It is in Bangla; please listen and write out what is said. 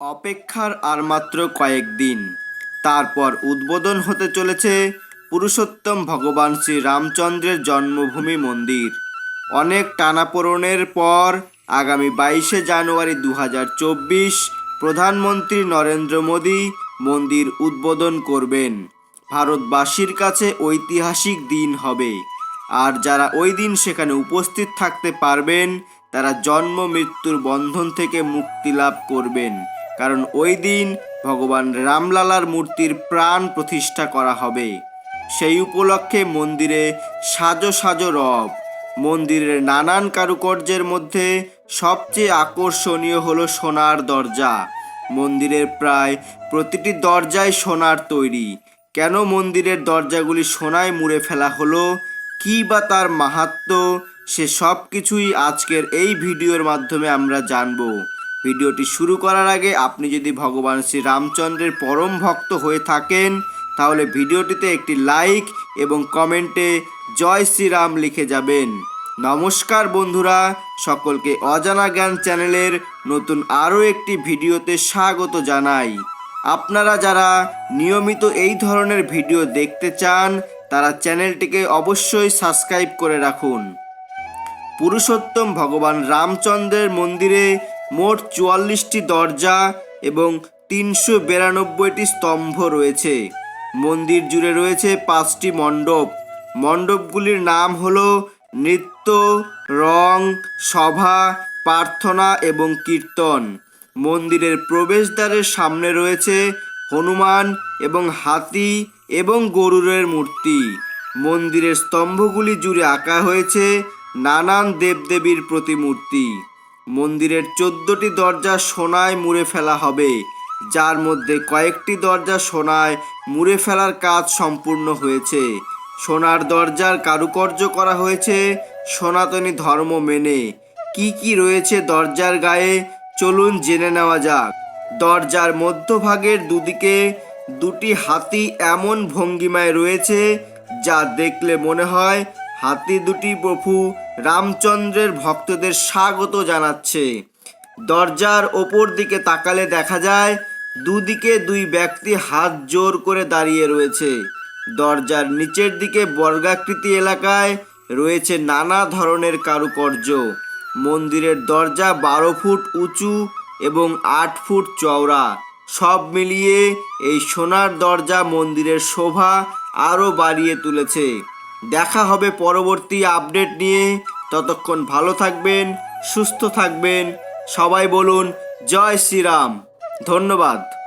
অপেক্ষার আর মাত্র কয়েকদিন তারপর উদ্বোধন হতে চলেছে পুরুষোত্তম ভগবান শ্রী রামচন্দ্রের জন্মভূমি মন্দির। অনেক টানাপোড়েনের পর আগামী বাইশে জানুয়ারি দু হাজার চব্বিশ প্রধানমন্ত্রী নরেন্দ্র মোদী মন্দির উদ্বোধন করবেন। ভারতবাসীর কাছে ঐতিহাসিক দিন হবে। আর যারা ওই দিন সেখানে উপস্থিত থাকতে পারবেন, তারা জন্ম মৃত্যুর বন্ধন থেকে মুক্তি লাভ করবেন। কারণ ওই দিন ভগবান রামলালার মূর্তির প্রাণ প্রতিষ্ঠা করা হবে। সেই উপলক্ষে মন্দিরে সাজো সাজো রব। মন্দিরের নানান কারুকার্যের মধ্যে সবচেয়ে আকর্ষণীয় হলো সোনার দরজা। মন্দিরের প্রায় প্রতিটি দরজায় সোনার তৈরি। কেন মন্দিরের দরজাগুলি সোনায় মুড়ে ফেলা হলো? কী বা তার মাহাত্ম্য সে সব কিছুই আজকের এই ভিডিওর মাধ্যমে আমরা জানব। ভিডিওটি শুরু করার আগে আপনি যদি ভগবান শ্রী রামচন্দ্রের পরম ভক্ত হয়ে থাকেন, তাহলে ভিডিওটিতে একটি লাইক এবং কমেন্টে জয় শ্রীরাম লিখে যাবেন। নমস্কার বন্ধুরা, সকলকে অজানা জ্ঞান চ্যানেলের নতুন আরও একটি ভিডিওতে স্বাগত জানাই। আপনারা যারা নিয়মিত এই ধরনের ভিডিও দেখতে চান, তারা চ্যানেলটিকে অবশ্যই সাবস্ক্রাইব করে রাখুন। পুরুষোত্তম ভগবান রামচন্দ্রের মন্দিরে মোট চুয়াল্লিশটি দরজা এবং তিনশো বিরানব্বইটি স্তম্ভ রয়েছে। মন্দির জুড়ে রয়েছে পাঁচটি মণ্ডপ। মণ্ডপগুলির নাম হল নৃত্য, রং, সভা, প্রার্থনা এবং কীর্তন। মন্দিরের প্রবেশদ্বারের সামনে রয়েছে হনুমান এবং হাতি এবং গরুরের মূর্তি। মন্দিরের স্তম্ভগুলি জুড়ে আঁকা হয়েছে নানান দেবদেবীর প্রতিমূর্তি। মন্দিরের চোদ্দটি দরজা সোনায় মুড়ে ফেলা হবে, যার মধ্যে কয়েকটি দরজা সোনায় মুড়ে ফেলার কাজ সম্পূর্ণ হয়েছে। সোনার দরজার কারুকার্য করা হয়েছে, সনাতনী ধর্ম মেনে। কি কি রয়েছে দরজার গায়ে, চলুন জেনে নেওয়া যাক। দরজার মধ্যভাগের দুদিকে দুটি হাতি এমন ভঙ্গিমায় রয়েছে, যা দেখলে মনে হয় হাতি দুটি প্রভু রামচন্দ্রের ভক্তদের স্বাগত জানাচ্ছে। দরজার ওপর দিকে তাকালে দেখা যায়, দুদিকে দুই ব্যক্তি হাত জোর করে দাঁড়িয়ে রয়েছে। দরজার নিচের দিকে বর্গাকৃতি এলাকায় রয়েছে নানা ধরনের কারুকার্য। মন্দিরের দরজা বারো ফুট উঁচু এবং আট ফুট চওড়া। সব মিলিয়ে এই সোনার দরজা মন্দিরের শোভা আরও বাড়িয়ে তুলেছে। দেখা হবে পরবর্তী আপডেট নিয়ে। ততক্ষণ ভালো থাকবেন, সুস্থ থাকবেন। সবাই বলুন, জয় শ্রীরাম। ধন্যবাদ।